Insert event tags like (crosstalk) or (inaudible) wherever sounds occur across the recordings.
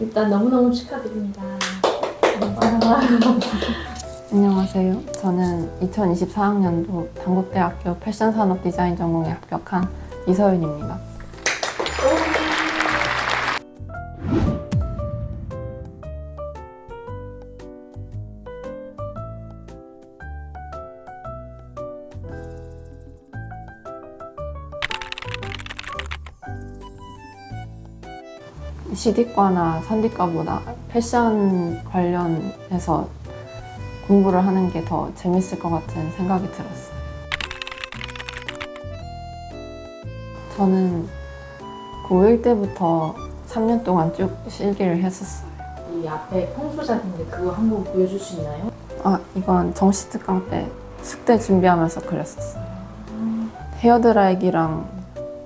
일단 너무너무 축하드립니다. 안녕하세요. 저는 2024학년도 단국대학교 패션산업 디자인 전공에 합격한 이서윤입니다. CD과나 산디과보다 패션 관련해서 공부를 하는 게 더 재밌을 것 같은 생각이 들었어요. 저는 고1 때부터 3년 동안 쭉 실기를 했었어요. 이 앞에 평소작인데 그거 한 번 보여줄 수 있나요? 아, 이건 정시 특강 때 숙제 준비하면서 그렸었어요. 헤어드라이기랑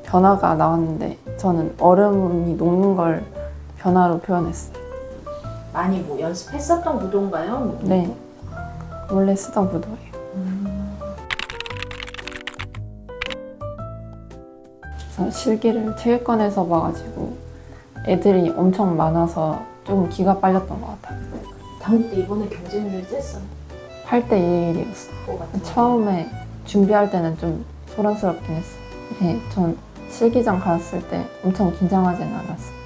변화가 나왔는데 저는 얼음이 녹는 걸 변화로 표현했어요. 많이 뭐 연습했었던 구도인가요? 뭐. 네. 원래 쓰던 구도예요. 그래서 실기를 체육관에서 봐가지고 애들이 엄청 많아서 좀 기가 빨렸던 것 같아요. 당국 때 이번에 경쟁률 셌어요. 8대 1이었어요. 그거 같은 처음에 준비할 때는 좀 소란스럽긴 했어요. 네, 전 실기장 갔을 때 엄청 긴장하진 않았어요.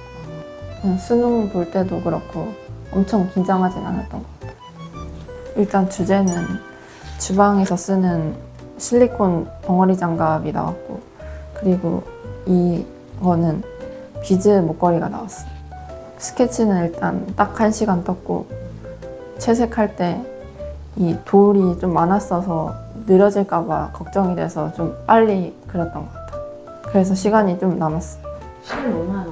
수능 볼 때도 그렇고 엄청 긴장하진 않았던 것 같아요. 일단 주제는 주방에서 쓰는 실리콘 벙어리 장갑이 나왔고 그리고 이거는 비즈 목걸이가 나왔어요. 스케치는 일단 딱 한 시간 떴고 채색할 때 이 돌이 좀 많았어서 느려질까봐 걱정이 돼서 좀 빨리 그렸던 것 같아요. 그래서 시간이 좀 남았어요. 시간 얼마나?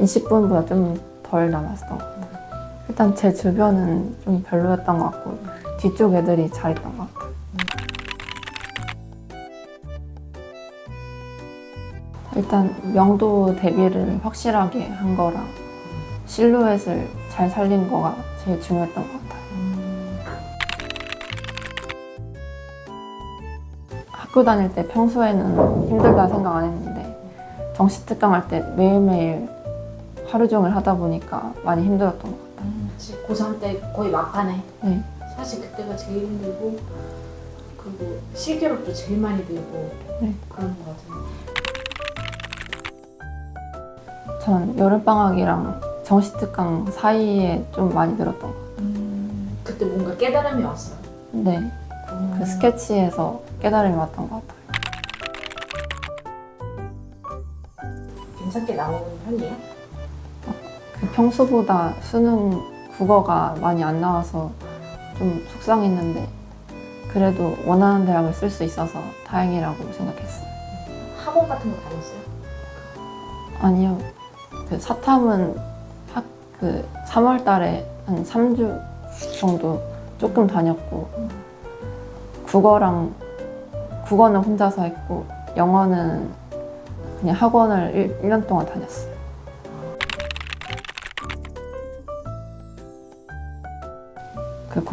20분보다 좀 덜 남았던 것 같아요. 일단 제 주변은 좀 별로였던 것 같고 뒤쪽 애들이 잘했던 것 같아요. 일단 명도 대비를 확실하게 한 거랑 실루엣을 잘 살린 거가 제일 중요했던 것 같아요. 학교 다닐 때 평소에는 힘들다 생각 안 했는데 정시 특강 할 때 매일매일 하루 종일 하다 보니까 많이 힘들었던 것 같아요. 그치, 고3 때 거의 막판에. 네. 사실 그때가 제일 힘들고 그리고 실기력도 제일 많이 들고 네. 그런 것 같아요. 전 여름방학이랑 정시 특강 사이에 좀 많이 들었던 것 같아요. 그때 뭔가 깨달음이 왔어요. 네. 그 스케치에서 깨달음이 왔던 것 같아요. 괜찮게 나오는 편이에요? 그 평소보다 수능 국어가 많이 안 나와서 좀 속상했는데 그래도 원하는 대학을 쓸 수 있어서 다행이라고 생각했어요. 학원 같은 거 다녔어요? 아니요. 그 사탐은 학, 그 3월 달에 한 3주 정도 조금 다녔고 국어랑 국어는 혼자서 했고 영어는 그냥 학원을 1, 년 동안 다녔어요.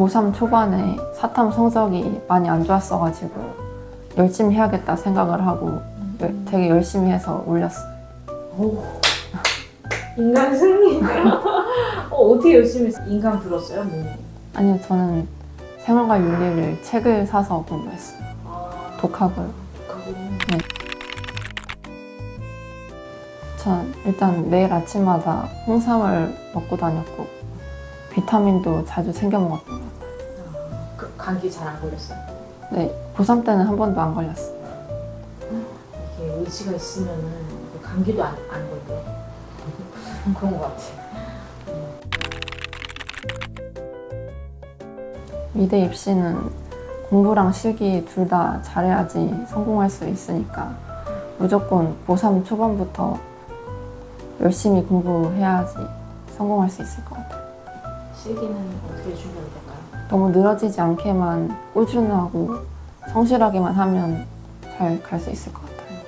고3 초반에 사탐 성적이 많이 안 좋았어가지고 열심히 해야겠다 생각을 하고 열- 되게 열심히 해서 올렸어요. 오. 인간 승리. (laughs) 어, 어떻게 열심히 했어요? 인간 불었어요? 뭐. 아니요, 저는 생활과 윤리를 책을 사서 공부했어요. 아, 독학을. 독하고. 전 일단 매일 아침마다 홍삼을 먹고 다녔고 비타민도 자주 챙겨 그 감기 잘 안 걸렸어요? 네, 고3 때는 한 번도 안 걸렸어요. 이게 의지가 있으면은 그 감기도 안, 안 걸려. (laughs) 그런 것 같아. 미대 입시는 공부랑 실기 둘 다 잘해야지 성공할 수 있으니까 무조건 고3 초반부터 열심히 공부해야지 성공할 수 있을 것 같아요. 실기는 어떻게 준비하면 될까요? 너무 늘어지지 않게만 꾸준하고 성실하게만 하면 잘 갈 수 있을 것 같아요.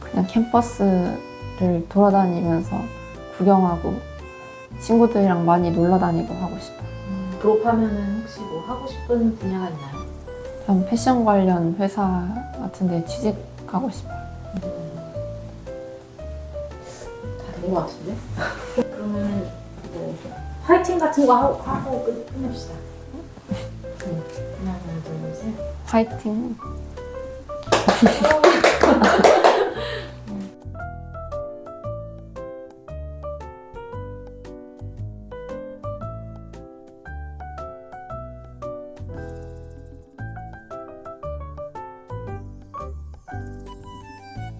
그냥 캠퍼스를 돌아다니면서 구경하고 친구들이랑 많이 놀러 다니고 하고 싶어요. 졸업하면은 혹시 뭐 하고 싶은 분야가 있나요? 전 패션 관련 회사 같은 데 취직하고 싶어요. 된것 같은데? (laughs) 그러면 뭐 화이팅 같은 거 하고, 하고 끝, 끝냅시다. 응. 하나, 둘, 셋. 화이팅. 어. (laughs)